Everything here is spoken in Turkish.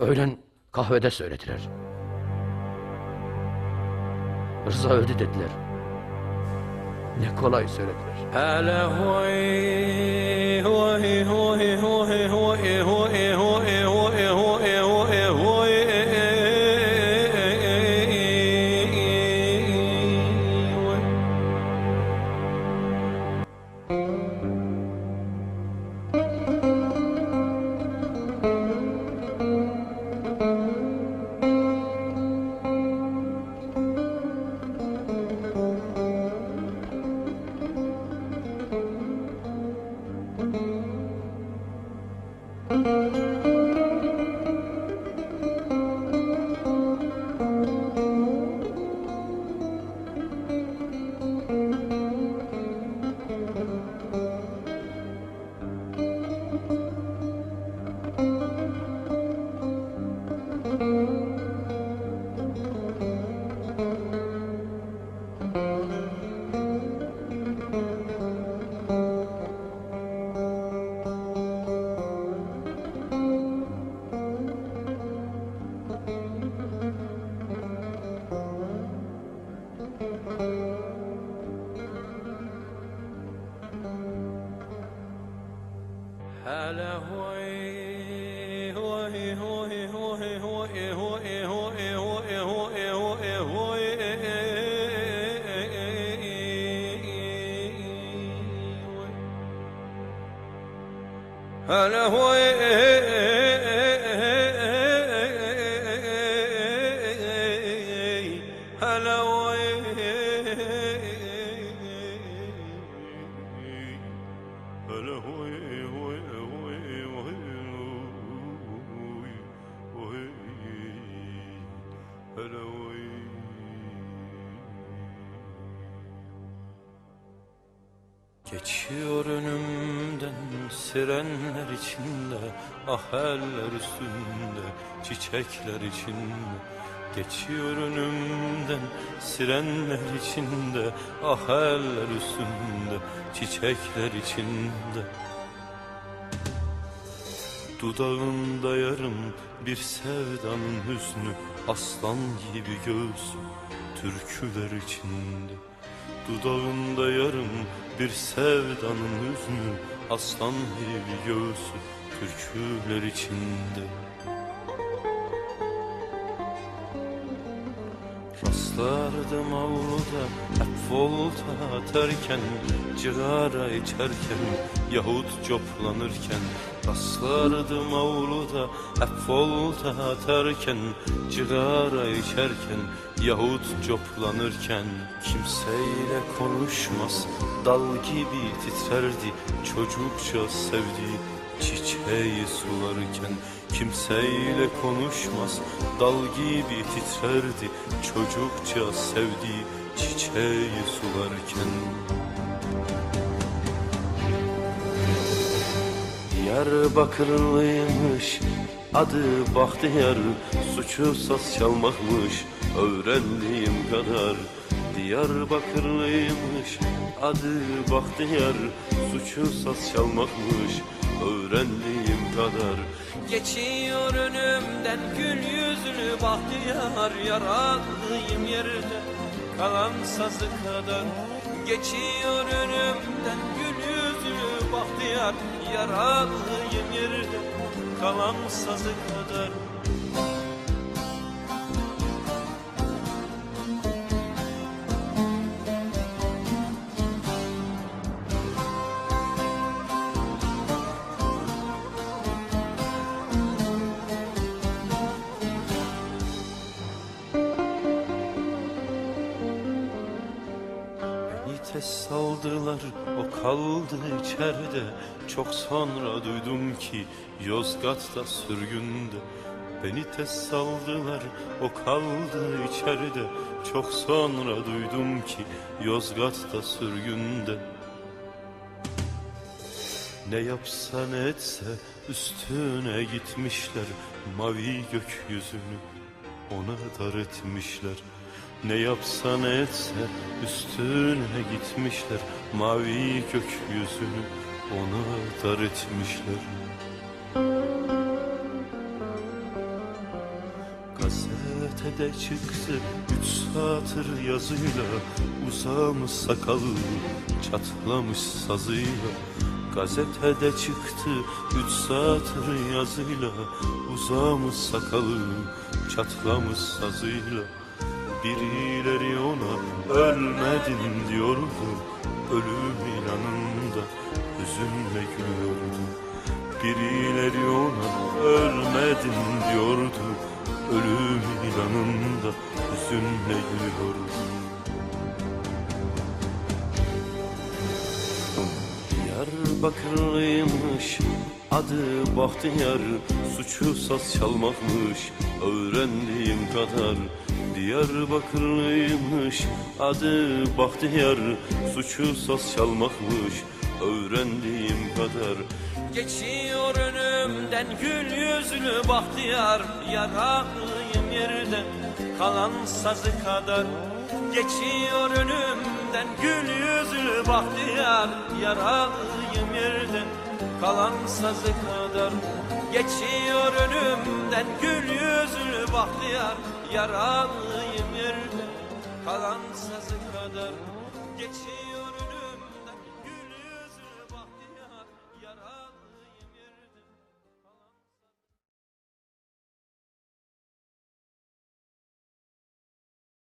Öğlen kahvede söylediler. Rıza öldü dediler. Ne kolay söylediler. Hele hoy hoy hoy hoy هلا هوي هوي هوي هوي هوي هوي هوي هوي هوي هوي هوي هلا هوي Geçiyor önümden sirenler içinde Ah eller üstünde çiçekler içinde. Geçiyor önümden sirenler içinde Ah eller üstünde çiçekler içinde. Dudağında yarım bir sevdanın hüznü Aslan gibi göğsü türküler içinde Dudağında yarım bir sevdanın hüznü Aslan gibi göğsü türküler içinde. Rastlardım avluda hep volta atarken Cigara içerken yahut coplanırken Rastlardım avluda hep volta atarken Cigara içerken yahut coplanırken. Kimseyle konuşmaz dal gibi titrerdi Çocukça sevdiği çiçeği sularken. Kimseyle konuşmaz dal gibi titrerdi Çocukça sevdiği çiçeği sularken Diyarbakırlıymış adı Bahtiyar Suçu saz çalmakmış öğrendiğim kadar. Diyarbakırlıymış adı Bahtiyar Suçu saz çalmakmış öğrendiğim kadar. Geçiyor önümden gül yüzlü bahtiyar Yaralıyım yerde kalan sazı kadar. Geçiyor önümden gül yar Yaralı yenir kalan sazı kadar. Tez saldılar o kaldı içeride. Çok sonra duydum ki Yozgat'ta sürgünde Beni tez saldılar o kaldı içeride. Çok sonra duydum ki Yozgat'ta sürgünde. Ne yapsa ne etse üstüne gitmişler. Mavi gökyüzünü ona dar etmişler Ne yapsa ne etse üstüne gitmişler Mavi gökyüzünü ona dar etmişler. Gazetede çıktı üç satır yazıyla Uzamış sakalı çatlamış sazıyla. Gazetede çıktı üç satır yazıyla Uzamış sakalı çatlamış sazıyla Birileri ona ölmedin diyordu. Ölüm ilanında hüzünle gülüyordu. Birileri ona ölmedin diyordu. Ölüm ilanında hüzünle gülüyordu. Diyarbakırlıymış adı Bahtiyar Suçu saz çalmakmış. Öğrendiğim kadar Diyarbakırlıymış adı Bahtiyar Suçu saz çalmakmış öğrendiğim kadar. Geçiyor önümden gül yüzlü bahtiyar Yaralıyım yerden kalan sazı kadar. Geçiyor önümden gül yüzlü bahtiyar Yaralıyım yerden kalan sazı kadar Geçiyor önümden gül yüzlü bahtiyar Yaralıyım yerden kalan sazı kadar Geçiyor